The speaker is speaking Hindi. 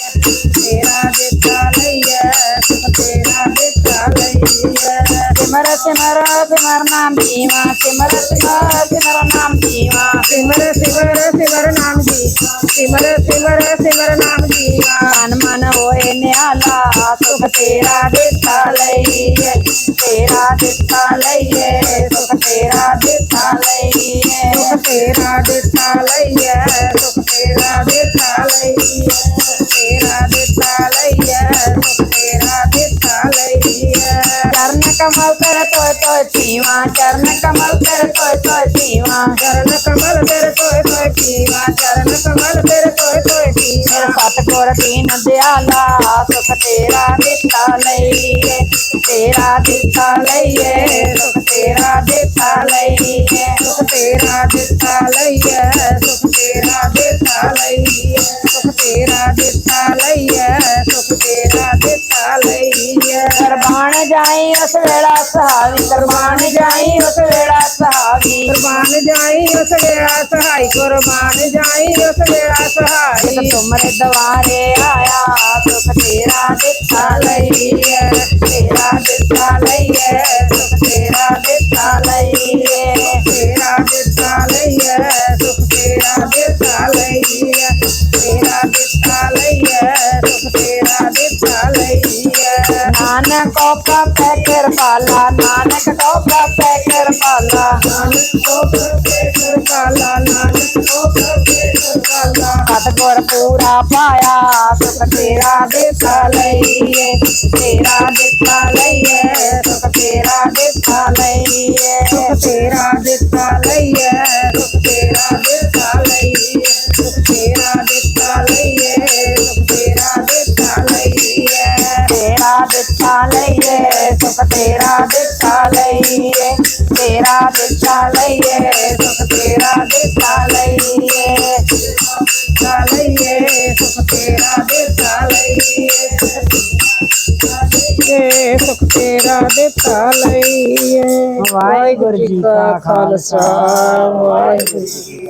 तेरा बेटा लैया तेरा बेटा लैया सिमर सिमर सिमर नाम जीवा सिमर सिमर सिमर नाम जीवा सिमर सिमर सिमर नाम जीवा सिमर सिमर सिमर नाम जीवा मन मन होए न्याला सुख तेरा देता लइए तेरा देता लइए सुख तेरा देता लइए सुख तेरा देता लइए सुख तेरा देता लइए चरण कमल कर तो तोय पीवा चरण कमल कर तो तोय पीवा चरण कमल कर तो तोय पीवा चरण कमल कर तो तोय पीवा सतगुर दीन दयाला सुख तेरा दिता लइए तेरा दिता लइए सुख तेरा दिता लइए सुख तेरा दिता लइए सुख तेरा दिता लइए सुख तेरा दिता लइए ਕੁਰਬਾਨ ਜਾਈ ਉਸ ਵੇਲਾ ਸਹਾਵੀ ਕੁਰਬਾਨ ਜਾਈ ਉਸ ਵੇਲਾ ਸਹਾਵੀ ਕੁਰਬਾਨ ਜਾਈ ਉਸ ਵੇਲਾ ਸਹਾਈ ਕੁਰਬਾਨ ਜਾਈ ਉਸ ਵੇਲਾ ਸਹਾਈ। ਤੁਮਰੇ ਦਵਾਰੇ ਆਇਆ ਸੁਖ ਤੇਰਾ ਦਿੱਤਾ ਲਈਏ ਤੇਰਾ ਦਿੱਤਾ ਲਈਏ ਸੁਖ ਤੇਰਾ ਦਿੱਤਾ नानक कोप पैकर पाला नानक कोप पैकर पाला सतगुर पूरा पाया सुख तेरा दिखा लइए तेरा दिखा लइए सुख तेरा दिखा लइए सुख तेरा दिखा लइए सुख तेरा दिखा लइए लइए सुख तेरा दिखा लइए तेरा दिखा लइए सुख तेरा दिखा लइए। दिखा सुख तेरा दिखा लइए सुख तेरा दिखा लइए। वाहेगुरु जी का खालसा वाहेगुरु जी